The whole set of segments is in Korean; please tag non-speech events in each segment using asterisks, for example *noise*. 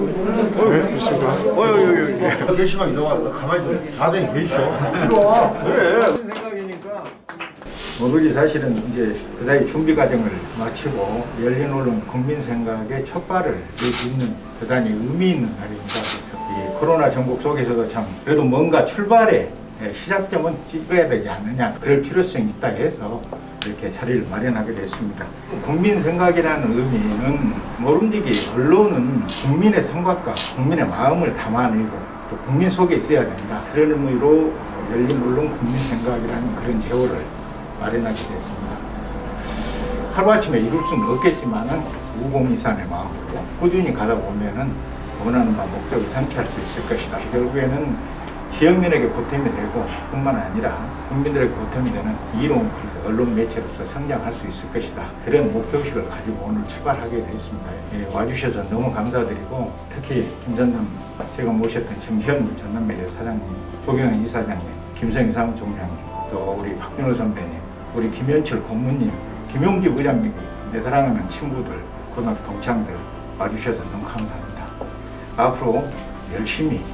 어 여기 여기 여기. 게시방 이동하 가만히 좀 자정히 계시오. 그래. 생각이니까. 모두리 사실은 이제 그 사이 준비 과정을 마치고 열린 언론 국민 생각의 첫 발을 내딛는 대단히 의미 있는 날입니다. 그래서 이 코로나 전국 속에서도 참 그래도 뭔가 출발의 시작점은 찍어야 되지 않느냐 그럴 필요성이 있다 해서 이렇게 자리를 마련하게 됐습니다. 국민 생각이라는 의미는 모름지기 언론은 국민의 생각과 국민의 마음을 담아내고 또 국민 속에 있어야 된다. 그런 의미로 열린 언론 국민 생각이라는 그런 제호를 마련하게 됐습니다. 하루아침에 이룰 수는 없겠지만은 우공이산의 마음으로 꾸준히 가다 보면은 원하는 바 목적을 성취할 수 있을 것이다. 결국에는 지역민에게 보탬이 되고 뿐만 아니라 국민들에게 보탬이 되는 이로운 언론 매체로서 성장할 수 있을 것이다. 그런 목표의식을 가지고 오늘 출발하게 되었습니다. 예, 와주셔서 너무 감사드리고 특히 김전남 제가 모셨던 정현 전남매대 사장님, 조경현 이사장님, 김성희 사무총장님, 또 우리 박준호 선배님, 우리 김현철 고문님, 김용기 부장님, 내 사랑하는 친구들, 고등학교 동창들 와주셔서 너무 감사합니다. 앞으로 열심히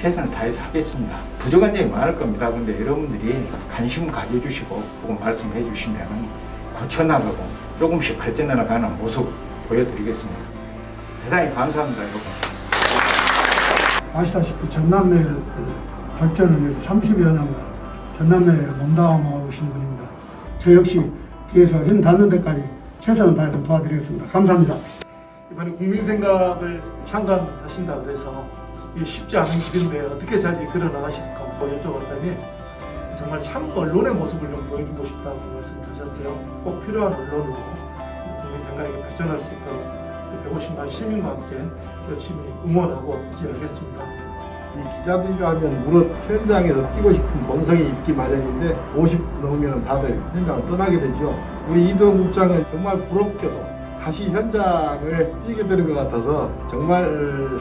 최선을 다해서 하겠습니다. 부족한 점이 많을 겁니다. 근데 여러분들이 관심 가져주시고 그거 말씀해 주시면 고쳐나가고 조금씩 발전해 나가는 모습 보여드리겠습니다. 대단히 감사합니다, 여러분. 아시다시피 전남매를 발전을 위해서 30여 년간 전남매를 몸담아 오신 분입니다. 저 역시 뒤에서 힘 닿는 데까지 최선을 다해서 도와드리겠습니다. 감사합니다. 이번에 국민 생각을 창간하신다 그래서 이게 쉽지 않은 길인데 어떻게 잘 이끌어 나가실까 뭐 여쭤봤더니 정말 참 언론의 모습을 좀 보여주고 싶다고 말씀하셨어요. 꼭 필요한 언론으로 국민 생각이 발전할 수 있도록 150만 시민과 함께 열심히 응원하고 지어가겠습니다. 이 기자들이라면 무릇 현장에서 뛰고 싶은 본성이 있기 마련인데 50 넘으면 다들 현장을 떠나게 되죠. 우리 이동 국장은 정말 부럽게도 다시 현장을 뛰게 되는 것 같아서 정말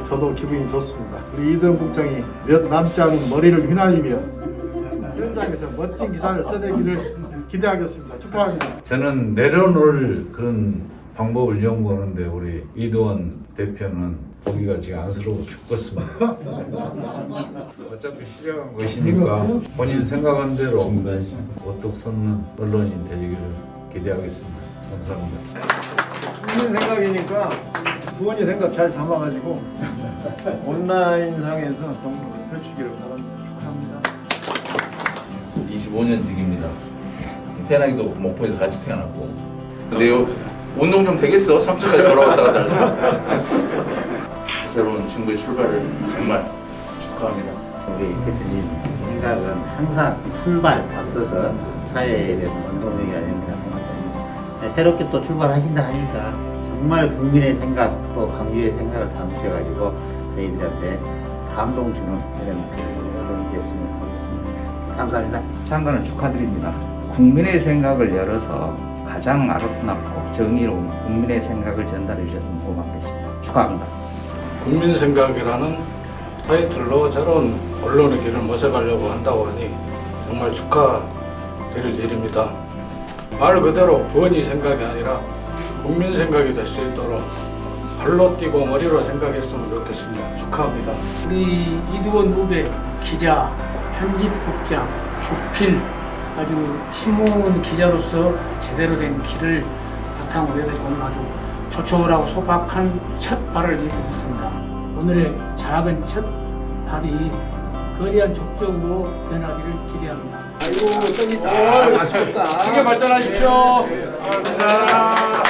저도 기분이 좋습니다. 우리 이동 국장이 몇 남지 않은 머리를 휘날리며 현장에서 멋진 기사를 써내기를 기대하겠습니다. 축하합니다. 저는 내려놓을 그런 방법을 연구하는데 우리 이도원 대표는 보기가 지금 안쓰러워 죽겠습니다. *laughs* 어차피 시작한 것이니까 본인 생각한 대로 어떻 섰는 언론인 되기를 기대하겠습니다. 감사합니다. 국민 생각이니까 부모님 생각 잘 담아가지고 *laughs* 온라인상에서 정보를 펼치기를 바랍니다. 축하합니다. 25년직입니다. 태어나기도 목포에서 같이 태어났고. 근데 요 운동 좀 되겠어? 3차까지 돌아왔다 갔다 하려고. *laughs* 새로운 친구의 출발을 정말 축하합니다. 우리 대표님 생각은 항상 출발 앞서서 사회에 대한 원동력이 아닌가 생각합니다. 새롭게 또 출발하신다 하니까 정말 국민의 생각 또 강주의 생각을 담으셔가지고 저희들한테 감동 주는 그런 그 여론이 됐으면 하겠습니다. 감사합니다. 창간을 축하드립니다. 국민의 생각을 열어서 가장 아름답고 정의로운 국민의 생각을 전달해 주셨으면 고맙겠습니다. 축하합니다. 국민 생각이라는 타이틀로 새로운 언론의 길을 모색하려고 한다고 하니 정말 축하드릴 일입니다. 말 그대로 부언이 생각이 아니라 국민 생각이 될 수 있도록 발로 뛰고 머리로 생각했으면 좋겠습니다. 축하합니다. 우리 이두원 후배 기자, 편집국장, 주필 아주 신문 기자로서 제대로 된 길을 바탕으로 해가지고 오늘 아주 조촐하고 소박한 첫 발을 내딛었습니다. 오늘의 작은 첫 발이 거대한 족적으로 변하기를 기대합니다. 아이고, 떡이 다 맛있겠다. 크게 발전하십시오. 감사합니다.